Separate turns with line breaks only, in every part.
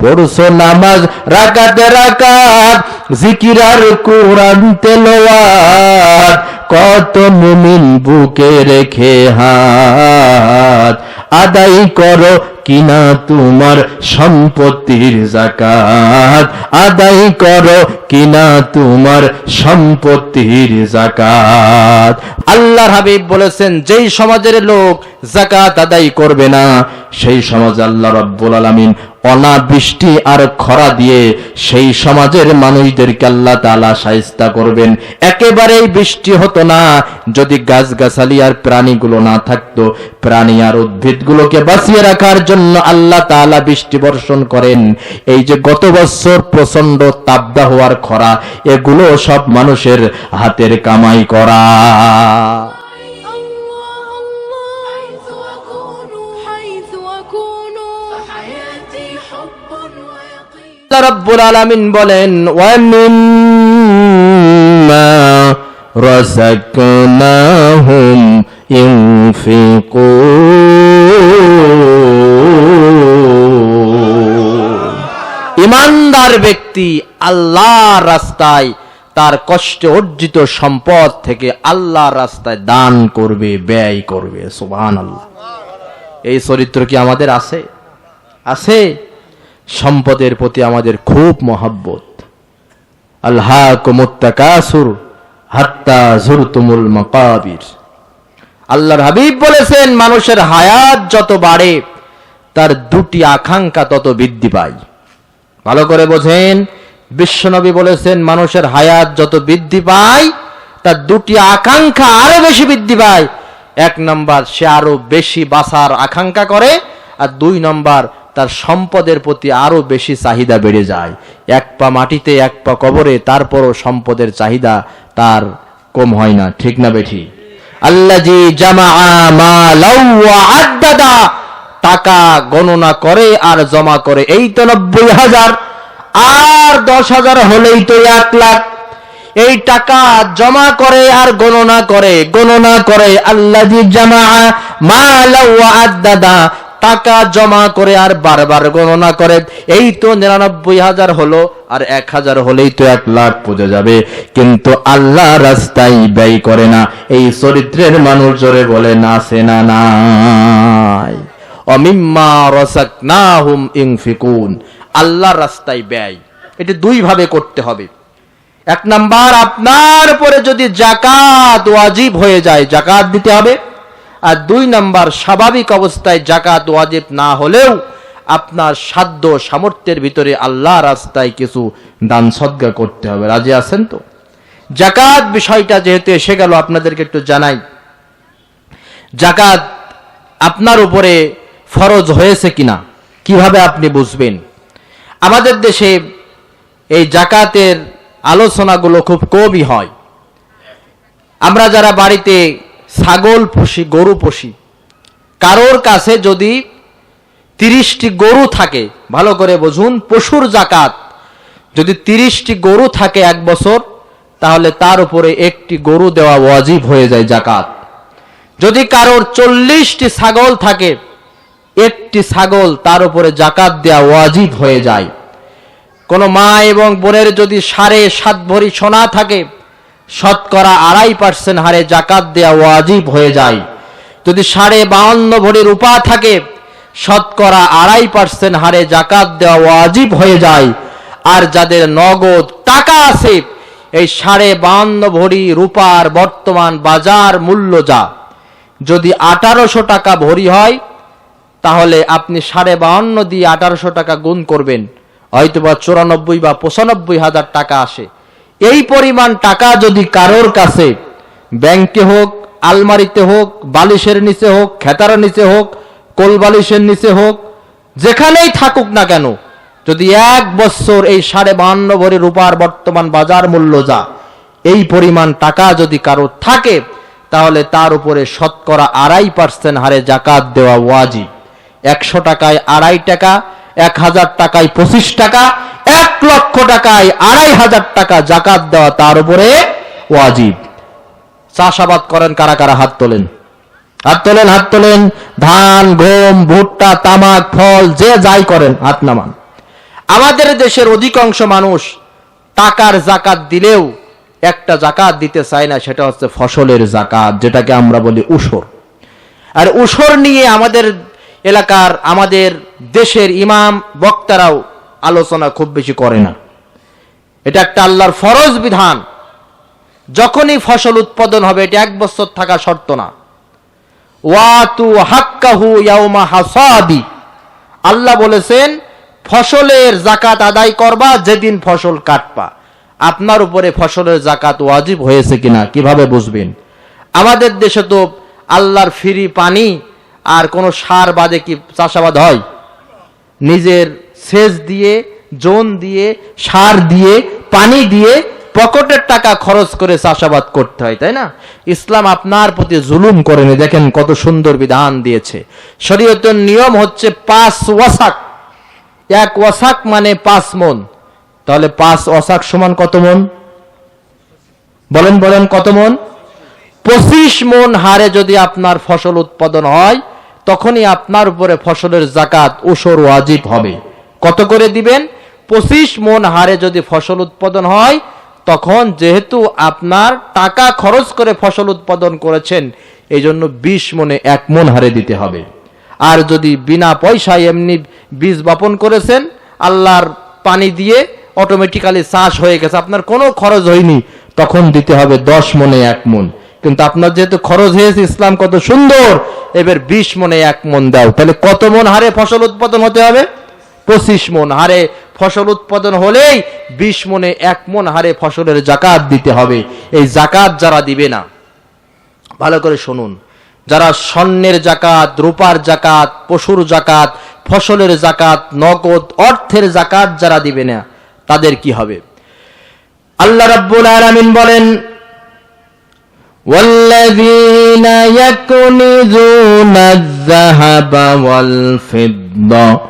পড়ছো নামাজ, রাকাতে রাকাত, জিকির আর কোরআন তেলাওয়াত, কত মুমিন বুকে রেখে হাত আদায় করো কিনা তোমার সম্পত্তির জাকাত আদায় করো কিনা তোমার সম্পত্তির জাকাত আল্লাহর হাবিব বলেছেন, যেই সমাজের লোক জাকাত আদায় করবে না, সেই সমাজ আল্লাহ রব্বুল আলামিন অনাবৃষ্টি আর খরা দিয়ে সেই সমাজের মানুষদেরকে আল্লাহ তাআলা শায়েস্তা করবেন। একেবারেই বৃষ্টি হতো না, যদি গাছগাছালি আর প্রাণীগুলো না থাকতো, প্রাণী আর উদ্ভিদগুলোকে বাঁচিয়ে রাখার জন্য জন্য আল্লাহ তালা বৃষ্টি বর্ষণ করেন। এই যে গত বছর প্রচণ্ড তাবদা হওয়ার খরা, এগুলো সব মানুষের হাতের কামাই করা। রব্বুল আলামিন বলেন হুম রাযাকনাহুম ফিকো ইমানদার ব্যক্তি আল্লাহর রাস্তায় তার কষ্টে অর্জিত সম্পদ থেকে আল্লাহর রাস্তায় দান করবে, ব্যয় করবে। সুবহানাল্লাহ। এই চরিত্র কি আমাদের আছে? আছে। সম্পদের প্রতি আমাদের খুব মহাব্বত। আল্লাহ কুমুত্তাকাসুর হাত্তা জুরতুমুল মাকাবির। আল্লাহর হাবিব বলেছেন, মানুষের হায়াত যত বাড়ে, তার দুটি আকাঙ্ক্ষা তত বৃদ্ধি পায়। ভালো করে বোঝেন। বিশ্বনবী বলেছেন, মানুষের হায়াত যত বৃদ্ধি পায়, তার দুটি আকাঙ্ক্ষা আরও বেশি বৃদ্ধি পায়। এক নম্বর, সে আরও বেশি বাঁচার আকাঙ্ক্ষা করে, আর দুই নম্বর, তার সম্পদের প্রতি আরও বেশি চাহিদা বেড়ে যায়। এক পা মাটিতে, এক পা কবরে, তারপরও সম্পদের চাহিদা তার কম হয় না। ঠিক না বেঠি? আল্লাজি জামা টাকা গণনা করে আর জমা করে। এই তো নব্বই হাজার। আর দশ হাজার হলেই তো এক লাখ। এই টাকা জমা করে আর গণনা করে। গণনা করে আল্লাহ জামা টাকা জমা করে আর বারবার গণনা করে। এই তো নিরানব্বই হাজার হলো আর এক হাজার হলেই তো এক লাখ পুজো যাবে। কিন্তু আল্লাহ রাস্তায় ব্যয় করে না। এই চরিত্রের মানুষ জোরে বলে, না সে না, নাই। আল্লাহর রাস্তায় ব্যয়। এটি দুই ভাবে করতে হবে। এক নাম্বার, আপনার উপরে যদি জাকাত ওয়াজিব হয়ে যায় জাকাত দিতে হবে। আর দুই নাম্বার, স্বাভাবিক অবস্থায় জাকাত ওয়াজিব না হলেও আপনার সাধ্য সামর্থ্যের ভিতরে আল্লাহ রাস্তায় কিছু দান সদ্গা করতে হবে। রাজি আছেন তো? জাকাত বিষয়টা যেহেতু এসে গেল, আপনাদেরকে একটু জানাই। জাকাত আপনার উপরে ফরজ হয়েছে কিনা? কীভাবে আপনি বুঝবেন? আমাদের দেশে এই জাকাতের আলোচনাগুলো খুব কমই হয়। আমরা যারা বাড়িতে ছাগল পুষি, গরু পুষি, কারোর কাছে যদি তিরিশটি গরু থাকে, ভালো করে বুঝুন, পশুর জাকাত যদি তিরিশটি গরু থাকে এক বছর, তাহলে তার উপরে একটি গরু দেওয়া ওয়াজিব হয়ে যায় জাকাত। যদি কারোর চল্লিশটি ছাগল থাকে একটি ছাগল তার উপরে জাকাত দেওয়া ওয়াজিব হয়ে যায়। কোনো মা এবং বোনের যদি সাড়ে সাত ভরি সোনা থাকে, শতকরা আড়াই পার্সেন্ট হারে জাকাত দেওয়া ওয়াজিব হয়ে যায়। যদি সাড়ে বাউন্ন ভরি রূপা থাকে, শতকরা আড়াই পার্সেন্ট হারে জাকাত দেওয়া ওয়াজিব হয়ে যায়। আর যাদের নগদ টাকা আছে, এই সাড়ে বাউন্ন ভরি রূপার বর্তমান বাজার মূল্য যা, যদি আঠারোশো টাকা ভরি হয় তাহলে আপনি সাড়ে বাহান্ন দিয়ে আঠারোশো টাকা গুণ করবেন। হয়তো বা চুরানব্বই বা পঁচানব্বই হাজার টাকা আসে। এই পরিমাণ টাকা যদি কারোর কাছে ব্যাংকে হোক, আলমারিতে হোক, বালিশের নিচে হোক, খেতার নিচে হোক, কোল বালিশের নিচে হোক, যেখানেই থাকুক না কেন, যদি এক বছর এই সাড়ে বাহান্ন ভরি রূপার বর্তমান বাজার মূল্য যা, এই পরিমাণ টাকা যদি কারও থাকে, তাহলে তার উপরে শতকরা আড়াই পার্সেন্ট হারে জাকাত দেওয়া ওয়াজিব। একশো টাকায় আড়াই টাকা, এক হাজার টাকায় পঁচিশ টাকা, এক লক্ষ টাকায় আড়াই হাজার টাকা জাকাত দেওয়া তার উপরে ওয়াজিব। চাষাবাদ করেন কারা কারা? হাত তোলেন। হাত তোলেন হাত তোলেন। ধান, গম, ভুট্টা, তামাক, ফল, যে যাই করেন, হাত নামান। আমাদের দেশের অধিকাংশ মানুষ টাকার জাকাত দিলেও একটা জাকাত দিতে চায় না, সেটা হচ্ছে ফসলের জাকাত, যেটাকে আমরা বলি উসর। আর উসর নিয়ে আমাদের এলাকার আমাদের দেশের ইমাম বক্তারাও আলোচনা খুব বেশি করে না। এটা একটা আল্লাহর ফরজ বিধান। যখনই ফসল উৎপাদন হবে, এটা এক বছর থাকা শর্ত না। ওয়াতু হাক্কাহু ইয়াউমা হাসাদি আল্লাহ বলেছেন, ফসলের জাকাত আদায় করবা, যেদিন ফসল কাটবা। আপনার উপরে ফসলের জাকাত ওয়াজিব হয়েছে কিনা, কীভাবে বুঝবেন? আমাদের দেশে তো আল্লাহর ফ্রি পানি আর কোনো সার বাদে কি চাষাবাদ হয়? নিজের সেচ দিয়ে, জোন দিয়ে, সার দিয়ে, পানি দিয়ে পকেটের টাকা খরচ করে চাষাবাদ করতে হয়, তাই না? ইসলাম আপনার প্রতি জুলুম করেনি, দেখেন কত সুন্দর বিধান দিয়েছে। শরীয়তের নিয়ম হচ্ছে পাঁচ ওয়াসাক। এক ওয়াসাক মানে পাঁচ মন। তাহলে পাঁচ ওয়াসাক সমান কত মন? বলেন বলেন, কত মন? পঁচিশ মন হারে যদি আপনার ফসল উৎপাদন হয় তখনই আপনার উপরে ফসলের জাকাত, ওসর, ওয়াজিব হবে। কত করে দিবেন? পঁচিশ মন হারে যদি ফসল উৎপাদন হয়, তখন যেহেতু আপনার টাকা খরচ করে ফসল উৎপাদন করেছেন এই জন্য বিশ মনে এক মন হারে দিতে হবে। আর যদি বিনা পয়সায় এমনি বীজ বপন করেছেন, আল্লাহর পানি দিয়ে অটোমেটিক্যালি চাষ হয়ে গেছে, আপনার কোনো খরচ হয়নি, তখন দিতে হবে দশ মনে এক মন। কিন্তু আপনার যেহেতু খরচ হয়েছে, ইসলাম কত সুন্দর। এবার বিশ মনে এক মন দাও। তাহলে কত মন হারে ফসল উৎপাদন হতে হবে? পঁচিশ মন। হারে ফসল উৎপাদন হলেই বিশ মনে এক মন হারে ফসলের জাকাত দিতে হবে। এই জাকাত যারা দিবে না, ভালো করে শুনুন। যারা স্বর্ণের জাকাত, রূপার জাকাত, পশুর জাকাত, ফসলের জাকাত, নগদ অর্থের জাকাত যারা দিবে না, তাদের কি হবে? আল্লাহ রাব্বুল আলামিন বলেন والذين يكنزون الذهب والفضة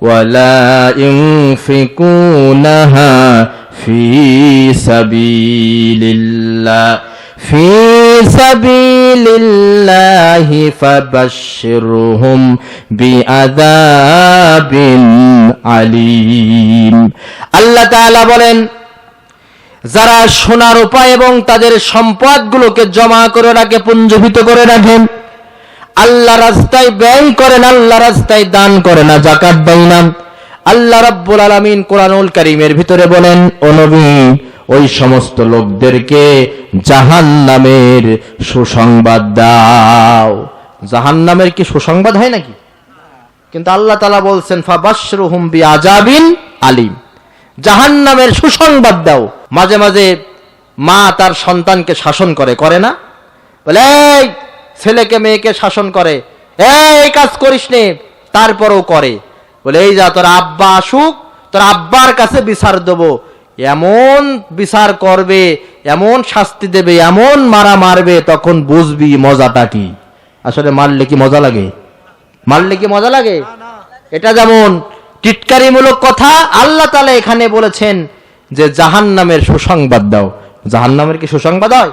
ولا ينفقونها في سبيل الله في سبيل الله فبشرهم بعذاب عليم الله تعالى বলেন যারা সোনার উপায় এবং তাদের সম্পদগুলোকে জমা করে রাখে, পুঞ্জীভূত করে রাখেন। আল্লাহ রাস্তায় ব্যয় করেন, আল্লাহ রাস্তায় দান করে না জাকাত দেয় না। আল্লাহ রাব্বুল আলামিন কোরআনুল কারীমের ভিতরে বলেন, ও নবী, ওই সমস্ত লোকদেরকে জাহান্নামের সুসংবাদ দাও। জাহান্নামের কি সুসংবাদ হয় নাকি? কিন্তু আল্লাহ তাআলা বলছেন ফাবাশরুহুম বিআজাবিন আলিম। জাহান্নামের সুসংবাদ দাও। মাঝে মাঝে মা তার সন্তানকে শাসন করে করে না? বলে এই ছেলেকে মেয়েকে শাসন করে এই কাজ করিস নে। তারপরেও করে। বলে এই যা তোর আব্বা আসুক তোর আব্বার কাছে বিচার দেবো। এমন বিচার করবে এমন শাস্তি দেবে এমন মারা মারবে তখন বুঝবি মজাটা কি। আসলে মারলে কি মজা লাগে? মারলে কি মজা লাগে? এটা যেমন টিটকারিমূলক কথা আল্লাহ তালা এখানে বলেছেন যে জাহান নামের সুসংবাদ দাও। জাহান নামের কি সুসংবাদ হয়?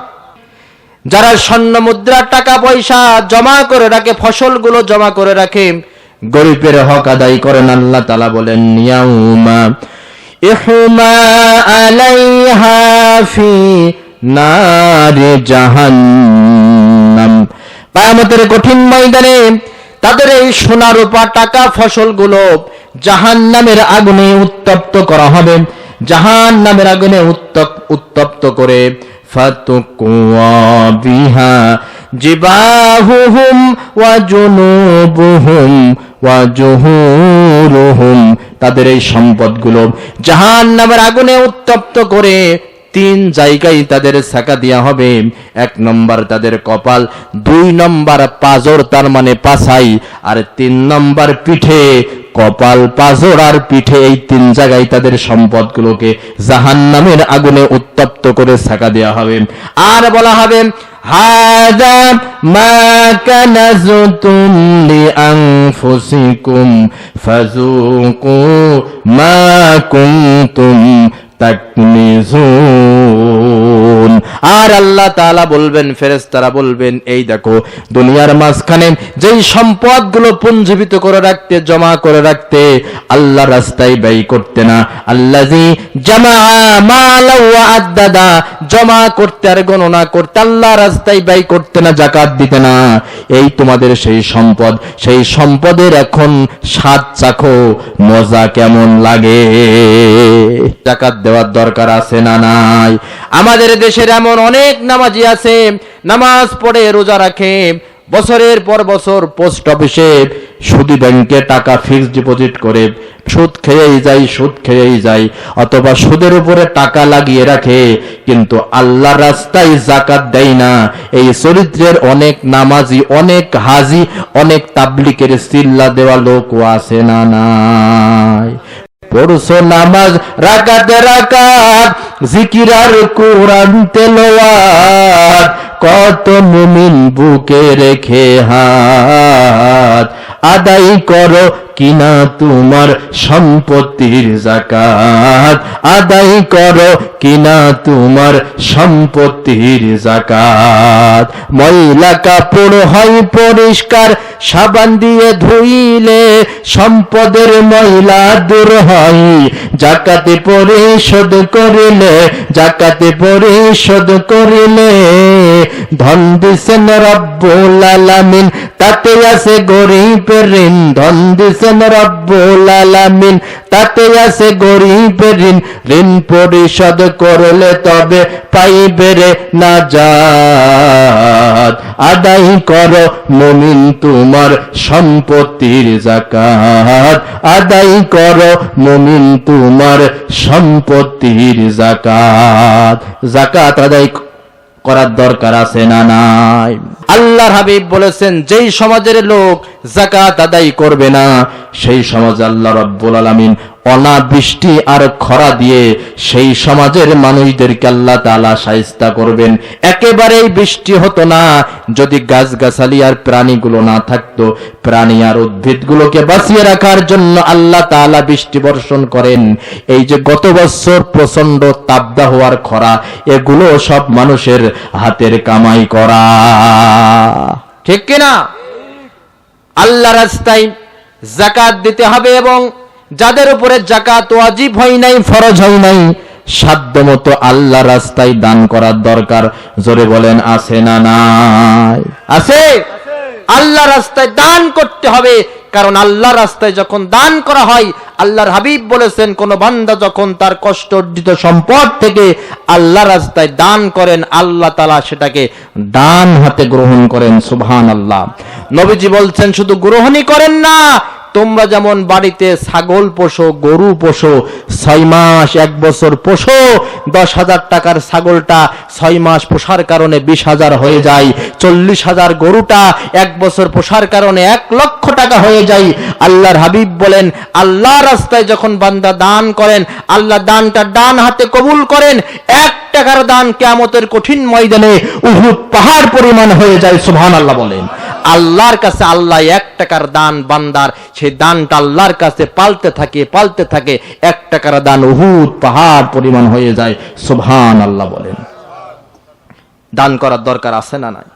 যারা স্বর্ণ মুদ্রার টাকা পয়সা জমা করে রাখে, ফসলগুলো জমা করে রাখে, গরিবের হক আদায় করেন আল্লাহ তালা বলেন নিয়াউমা ইহুমা আলাইহা নারে জাহান্নাম। কায়ামতের কঠিন ময়দানে তাদের এই সোনা রূপা টাকা ফসলগুলো জাহান নামের আগুনে উত্তপ্ত করা হবে। জাহান নামের আগুনে উত্তপ- উত্তপ্ত করে বিহা জিবাহুহুম ওয়া জুনুবুহুম ওয়া জুহুরুহুম। তাদের এই সম্পদগুলো জাহান নামের আগুনে উত্তপ্ত করে তিন জায়গায় তাদের ছাকা দেওয়া হবে। এক নম্বর তাদের কপাল, দুই নম্বর পাজর তার মানে পাছাই, আর তিন নম্বর পিঠে, কপাল, পাজর আর পিঠে এই তিন জায়গায় তাদের সম্পদগুলোকে জাহান নামের আগুনে উত্তপ্ত করে ছাকা দেওয়া হবে। আর বলা হবে, হাদা মা কানাজতুম লিআনফুসিকুম ফাযুকু মা কুনতুম তাকনিজুন আর আল্লাহ তাআলা বলবেন, ফেরেশতারা বলবেন, এই দেখো, দুনিয়ার মাঝখানে যেই সম্পদগুলো পুঞ্জীবিত করে রাখতে, জমা করে রাখতে আল্লাহ রাস্তায় ব্যয় করতে না। আল্লাজি জামা করতে আর গণনা করতে আল্লাহ রাস্তায় ব্যয় করতে না, জাকাত দিতে না। এই তোমাদের সেই সম্পদ, সেই সম্পদের এখন স্বাদ চাখো, মজা কেমন লাগে? জাকাত দেওয়ার দরকার আছে না নাই? আমাদের দেশের এমন অনেক নামাজি আছে, নামাজ পড়ে রোজা রাখে, বছরের পর বছর পোস্ট অফিসে সুদি ব্যাংকে টাকা ফিক্সড ডিপোজিট করে, সুদ খেয়েই যায়, সুদ খেয়েই যায়, অথবা সুদের উপরে টাকা লাগিয়ে রাখে, কিন্তু আল্লাহ রাস্তায় জাকাত দেয় না। এই চরিত্রের অনেক নামাজি, অনেক হাজি, অনেক তাবলিকের সিল্লা দেওয়া লোকও আছে না নাই। পড়ছো নামাজ রাকাতে রাকাত জিকির আর কোরআন তেলাওয়াত। কত মুমিন বুকে রেখে হাত। আদায় করো কিনা তোমার সম্পত্তির জাকাত আদায় করো কিনা তোমার সম্পত্তির জাকাত ময়লা কাপড় হয় পরিষ্কার, সাবান দিয়ে ধুইলে সম্পদের ময়লা দূর হয়। জাকাতে পরিশোধ করিলে, জাকাতে পরিশোধ করিলে ধন দিছেন রব্বুল আলামিন। তাতে আছে গরিবের ঋণ। ধন দিছেন রব্বুল আলামিন। তাতে আছে গরিবের ঋণ। ঋণ পরিশোধ করলে তবে পাইবে রে না আদায় করো মুমিন তোমার সম্পত্তির জাকাত আদায় করো মুমিন তোমার সম্পত্তির জাকাত জাকাত আদায় করার দরকার আছে না নাই? আল্লাহর হাবিব বলেছেন, যেই সমাজের লোক জাকাত আদায় করবে না, সেই সমাজ আল্লাহ রব্বুল আলামিন অনাবৃষ্টি আর খরা দিয়ে সেই সমাজের মানুষদেরকে আল্লাহ তাআলা সাইস্তা করবেন। একেবারেই বৃষ্টি হতো না, যদি গাছগাছালি আর প্রাণীগুলো না থাকতো, প্রাণী আর উদ্ভিদগুলোকে বাঁচিয়ে রাখার জন্য আল্লাহ তাআলা বৃষ্টি বর্ষণ করেন। এই যে গত বছর প্রচণ্ড তাপদাহ আর খরা, এগুলো সব মানুষের হাতের কামাই করা। ঠিক কিনা? আল্লাহ রাস্তায় জাকাত দিতে হবে এবং যাদের উপরে জাকাত ওয়াজিব হয় নাই, ফরজ হয় নাই সাধ্য মতো আল্লাহ রাস্তায় দান করার দরকার। জোরে বলেন, আছে না নাই? আছে? আল্লাহ রাস্তায় দান করতে হবে কারণ আল্লাহ রাস্তায় যখন দান করা হয়, আল্লাহর হাবিব বলেছেন, কোন বান্দা যখন তার কষ্ট অর্জিত সম্পদ থেকে আল্লাহ রাস্তায় দান করেন, আল্লাহ তালা সেটাকে দান হাতে গ্রহণ করেন সুবহান আল্লাহ নবীজি বলছেন, শুধু গ্রহণই করেন না তোমরা যেমন বাড়িতে ছাগল পোষো, গরু পোষো, ছয় মাস, এক বছর পোষো, দশ হাজার টাকার ছাগলটা ছয় মাস পোষার কারণে বিশ হাজার হয়ে যায়, চল্লিশ হাজার গরুটা এক বছর পোষার কারণে এক লক্ষ টাকা হয়ে যায়। আল্লাহর হাবিব বলেন আল্লাহ রাস্তায় যখন বান্দা দান করেন, আল্লাহ দানটা ডান হাতে কবুল করেন, এক টাকার দান কেয়ামতের কঠিন ময়দানে উহুদ পাহাড় পরিমাণ হয়ে যায় সুবহান আল্লাহ বলেন। আল্লাহর কাছে আল্লাহ এক টাকার দান বান্দার, সেই দানটা আল্লাহর কাছে পালতে থাকে পালতে থাকে, এক টাকার দান উহুদ পাহাড় পরিমাণ হয়ে যায়। সুভান আল্লাহ বলেন। দান করার দরকার আছে না নাই?